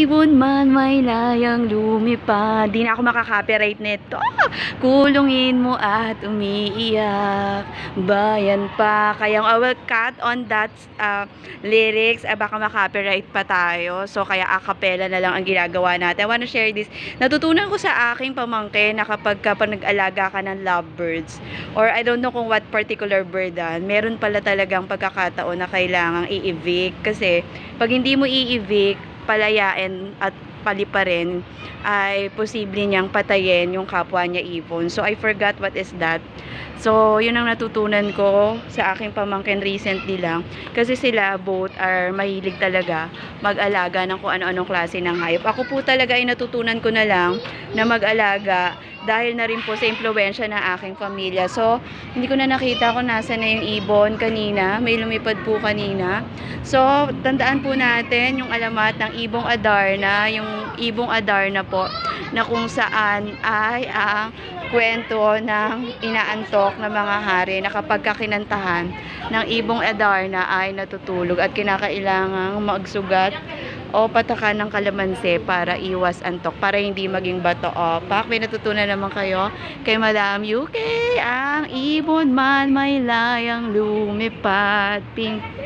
ibon man may layang lumipad. Di na ako makaka-copyright nito. Kulungin mo at umiiyak. Bayan pa. Kaya I will cut on that uh, lyrics. Ah, baka makaka-copyright pa tayo. So, kaya a cappella na lang ang ginagawa natin. I wanna share this. Natutunan ko sa aking pamangkin na kapag, kapag nag-alaga ka ng lovebirds or I don't know kung what particular bird ah, meron pala talagang pagkakataon na kailangang i-evict kasi pag hindi mo i-evict, palayain at paliparin ay posible niyang patayin yung kapwa niya ibon. So I forgot what is that. So yun ang natutunan ko sa aking pamangkin recently lang kasi sila both are mahilig talaga mag-alaga ng kung ano-anong klase ng hayop. Ako po talaga ay natutunan ko na lang na mag-alaga dahil na rin po sa impluensya ng aking pamilya. So, hindi ko na nakita kung nasa na yung ibon kanina. May lumipad po kanina. So, tandaan po natin yung alamat ng ibong Adarna, yung ibong Adarna po, na kung saan ay ang kwento ng inaantok na mga hari na kapag kakinantahan ng ibong Adarna ay natutulog at kinakailangang magsugat o patakan ng kalamansi para iwas antok, para hindi maging bato opak. May natutunan naman kayo kay Madam UK, ang ibon man may layang lumipad. Pink